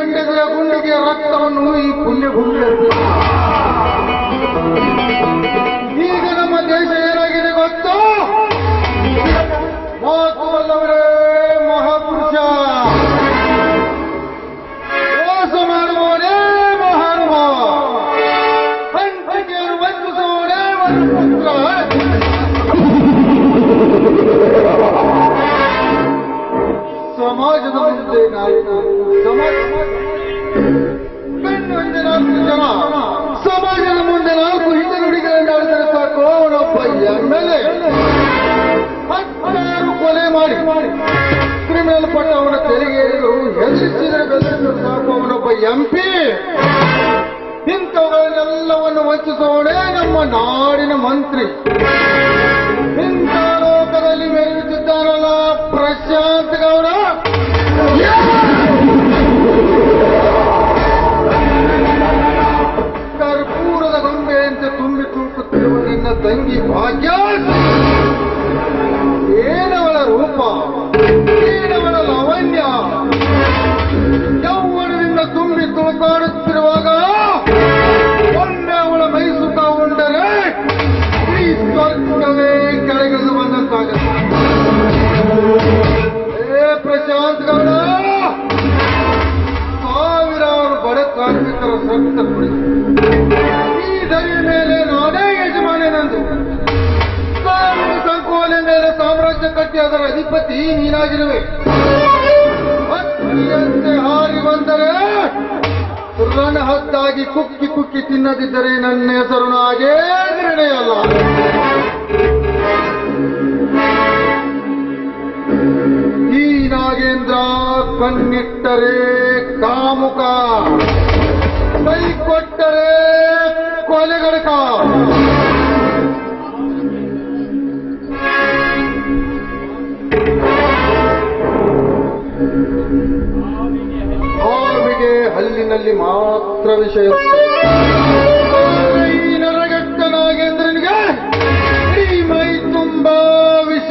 ಗಂಟೆಗಳ ಗುಂಡಿಗೆ ರಕ್ತವನ್ನು ಈ ಪುಣ್ಯ ಗುಂಡಿರುತ್ತದೆ ಅವನೊಬ್ಬ ಎಮ್ಮೆಲೆ ಹತ್ತಾರು ಕೊಲೆ ಮಾಡಿ ಕ್ರಿಮಿನಲ್ ಪಟ್ಟ ಅವನ ತೆರಿಗೆ ಹೆಚ್ಚಿಸಿದರೆ ಬೆದರಿಸಿದರೆ ಸಾಕು ಅವನೊಬ್ಬ ಎಂಪಿ ಇಂಥವುಗಳನ್ನೆಲ್ಲವನ್ನು ವಂಚಿಸುವವನೇ ನಮ್ಮ ನಾಡಿನ ಮಂತ್ರಿ ಇಂಥ ಲೋಕದಲ್ಲಿ ಮೆರೆಯುತ್ತಿದ್ದಾನಲ್ಲ ಪ್ರಶಾಂತ್ ಗೌಡ ನಿನ್ನ ತಂಗಿ ಭಾಗ್ಯ? ಏನವಳ ರೂಪ? ಏನವಳ ಕಟ್ಟಿ ಅದರ ಅಧಿಪತಿ ನೀನಾಗಿರುವೆ. ಹಕ್ಕಿಯಂತೆ ಹಾರಿ ಬಂದರೆ ರಣಹದ್ದಾಗಿ ಕುಕ್ಕಿ ಕುಕ್ಕಿ ತಿನ್ನದಿದ್ದರೆ ನನ್ನ ಹೆಸರು ನಾಗೇ ನಿರ್ಣಯಲ್ಲ ಈ ನಾಗೇಂದ್ರ ಕಣ್ಣಿಟ್ಟರೆ ಕಾಮುಕ, ಕೈ ಕೊಟ್ಟರೆ ಕೊಲೆಗಡಕ. ಹಾವಿಗೆ ಹಲ್ಲಿನಲ್ಲಿ ಮಾತ್ರ ವಿಷಯ ಈ ನರಗಟ್ಟ ನಾಗೇಂದ್ರನಿಗೆ ಈ ಮೈ ತುಂಬಾ ವಿಷ